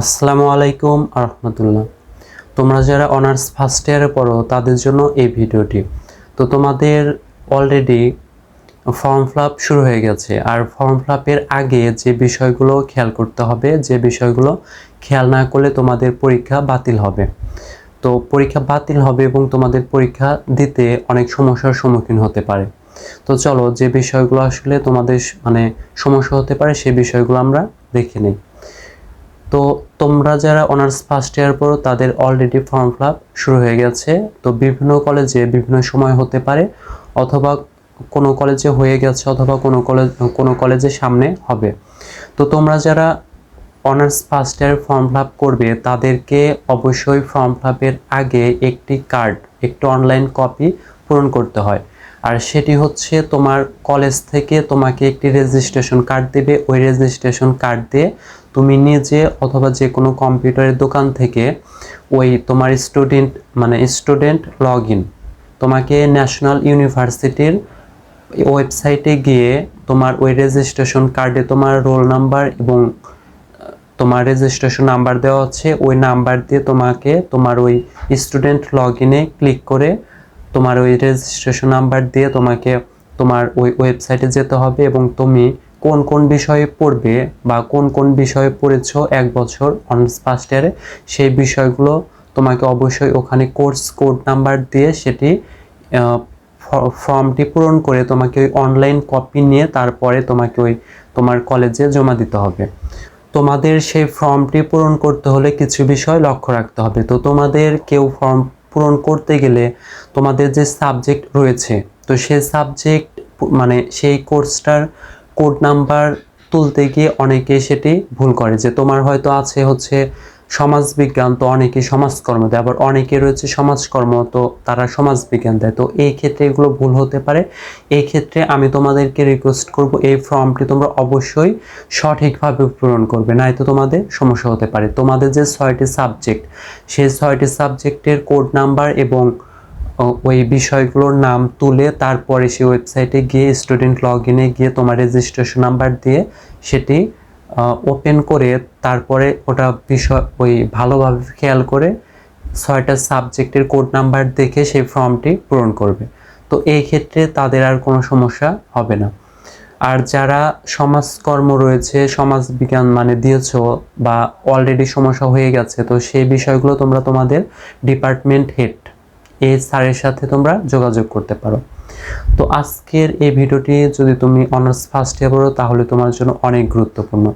আসসালামু আলাইকুম রহমতুল্লাহ তোমরা যারা অনার্স ফার্স্ট ইয়ারে পড়ো, তাদের জন্য এই ভিডিওটি। তো তোমাদের অলরেডি ফর্ম ফিল শুরু হয়ে গেছে। আর ফর্ম ফিল আগে যে বিষয়গুলো খেয়াল করতে হবে, যে বিষয়গুলো খেয়াল না করলে তোমাদের পরীক্ষা বাতিল হবে। তো পরীক্ষা বাতিল হবে এবং তোমাদের পরীক্ষা দিতে অনেক সমস্যার সম্মুখীন হতে পারে। তো চলো যে বিষয়গুলো আসলে তোমাদের মানে সমস্যা হতে পারে সেই বিষয়গুলো আমরা দেখে নিই। তো তোমরা যারা অনার্স ফার্স্ট ইয়ার পড়ো, তাদের অলরেডি ফর্ম ফিল শুরু হয়ে গেছে। তো বিভিন্ন কলেজে বিভিন্ন সময় হতে পারে, অথবা কোনো কলেজে হয়ে গেছে অথবা কোনো কলেজ কোনো কলেজের সামনে হবে। তো তোমরা যারা honours first year form fill করবে, তাদেরকে অবশ্যই ফর্ম ফিল আগে একটি কার্ড একটি অনলাইন কপি পূরণ করতে হয়। আর সেটি হচ্ছে তোমার কলেজ থেকে তোমাকে একটি রেজিস্ট্রেশন কার্ড দেবে। ওই রেজিস্ট্রেশন কার্ড দিয়ে তুমি নিজে অথবা যে কোনো কম্পিউটারের দোকান থেকে ওই তোমার স্টুডেন্ট মানে স্টুডেন্ট লগ ইন তোমাকে ন্যাশনাল ইউনিভার্সিটির ওয়েবসাইটে গিয়ে তোমার ওই রেজিস্ট্রেশন কার্ডে তোমার রোল নাম্বার এবং তোমার রেজিস্ট্রেশন নাম্বার দেওয়া হচ্ছে, ওই নাম্বার দিয়ে তোমাকে তোমার ওই স্টুডেন্ট লগ ইনে ক্লিক করে তোমার ওই রেজিস্ট্রেশন নাম্বার দিয়ে তোমাকে তোমার ওই ওয়েবসাইটে যেতে হবে এবং তুমি কোন কোন বিষয়ে পড়বে বা কোন কোন বিষয়ে পড়েছ এক বছর অনার্স ফার্স্ট ইয়ারে, সেই বিষয়গুলো তোমাকে অবশ্যই ওখানে কোর্স কোড নাম্বার দিয়ে সেটি ফর্মটি পূরণ করে তোমাকে ওই অনলাইন কপি নিয়ে তারপরে তোমাকে ওই তোমার কলেজে জমা দিতে হবে। তোমাদের সেই ফর্মটি পূরণ করতে হলে কিছু বিষয় লক্ষ্য রাখতে হবে। তো তোমাদের কেউ ফর্ম পূরণ করতে গেলে তোমাদের যে সাবজেক্ট রয়েছে, তো সেই সাবজেক্ট মানে সেই কোর্সটার কোড নাম্বার তুলতে গিয়ে অনেকে সেটি ভুল করে, যে তোমার হয়তো আছে হচ্ছে সমাজবিজ্ঞান, তো অনেকে সমাজকর্ম দেয়, আবার অনেকে রয়েছে সমাজকর্ম, তো তারা সমাজবিজ্ঞান দেয়। তো এই ক্ষেত্রে এগুলো ভুল হতে পারে। এই ক্ষেত্রে আমি তোমাদেরকে রিকোয়েস্ট করব, এই ফর্মটি তোমরা অবশ্যই সঠিকভাবে পূরণ করবে নয়তো তোমাদের সমস্যা হতে পারে। তোমাদের যে ছয়টি সাবজেক্ট সেই ছয়টি সাবজেক্টের কোড নাম্বার এবং ওই বিষয়গুলোর নাম তুলে তারপরে সেই ওয়েবসাইটে গিয়ে স্টুডেন্ট লগ ইনে গিয়ে তোমার রেজিস্ট্রেশন নাম্বার দিয়ে সেটি ওপেন করে তারপরে ওটা বিষয়, ওই ভালোভাবে খেয়াল করে ছয়টা সাবজেক্টের কোড নাম্বার দেখে সেই ফর্মটি পূরণ করবে। তো এই ক্ষেত্রে তাদের আর কোনো সমস্যা হবে না। আর যারা সমাজকর্ম রয়েছে সমাজ বিজ্ঞান মানে দিয়েছ বা অলরেডি সমস্যা হয়ে গেছে, তো সেই বিষয়গুলো তোমরা তোমাদের ডিপার্টমেন্ট হেড এই স্যারের সাথে তোমরা যোগাযোগ করতে পারো। তো আজকের এই ভিডিওটি যদি তুমি অনার্স ফার্স্ট ইয়ার পড়ো, তাহলে তোমার জন্য অনেক গুরুত্বপূর্ণ।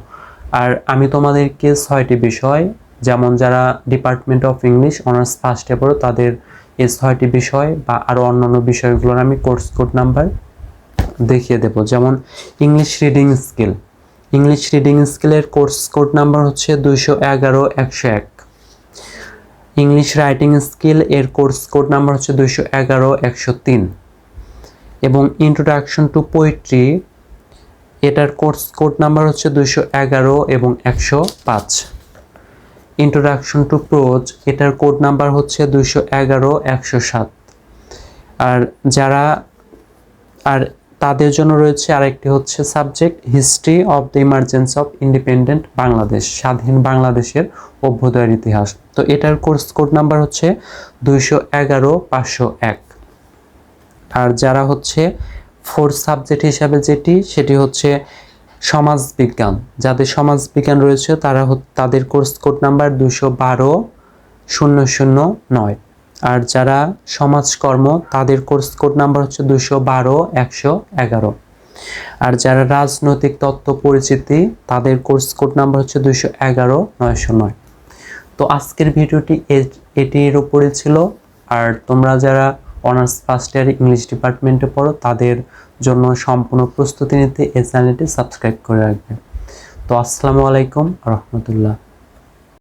আর আমি তোমাদেরকে ছয়টি বিষয়, যেমন যারা department of English honours first year পড়ো, তাদের এই ছয়টি বিষয় বা আরও অন্যান্য বিষয়গুলোর আমি কোর্স কোড নাম্বার দেখিয়ে দেব। যেমন English reading skill English reading স্কিলের কোর্স কোড নাম্বার হচ্ছে দুইশো এগারো, একশো এক। ইংলিশ রাইটিং স্কিল এর কোর্স কোড নাম্বার হচ্ছে দুইশো এগারো, একশো তিন। এবং ইন্ট্রোডাকশন টু পোয়েট্রি এটার কোর্স কোড নাম্বার হচ্ছে দুইশো এগারো এবং একশো পাঁচ। ইন্ট্রোডাকশন টু প্রোজ এটার কোড নাম্বার হচ্ছে দুইশো এগারো, একশো সাত। আর যারা, আর তাদের জন্য রয়েছে আরেকটি হচ্ছে subject history of the emergence of independent Bangladesh স্বাধীন বাংলাদেশের অভ্যুদয়ের ইতিহাস। তো এটার কোর্স কোড নাম্বার হচ্ছে দুইশো এগারো পাঁচশো এক। আর যারা হচ্ছে ফোর্থ সাবজেক্ট হিসাবে যেটি, সেটি হচ্ছে সমাজবিজ্ঞান। যাদের সমাজবিজ্ঞান রয়েছে, তারা তাদের কোর্স কোড নাম্বার দুশো বারো শূন্য শূন্য নয়। আর যারা সমাজকর্ম, তাদের কোর্স কোড নাম্বার হচ্ছে দুশো বারো একশো এগারো। আর যারা রাজনৈতিক তত্ত্ব পরিচিতি, তাদের কোর্স কোড নাম্বার হচ্ছে দুশো এগারো নয়শো নয়। তো আজকের ভিডিওটি এটির উপরে ছিল। আর তোমরা যারা অনার্স ফার্স্ট ইয়ার ইংলিশ ডিপার্টমেন্টে পড়ো, তাদের জন্য সম্পূর্ণ প্রস্তুতি নিতে এই চ্যানেলটি সাবস্ক্রাইব করে রাখবে। তো আসসালামু আলাইকুম রহমতুল্লাহ।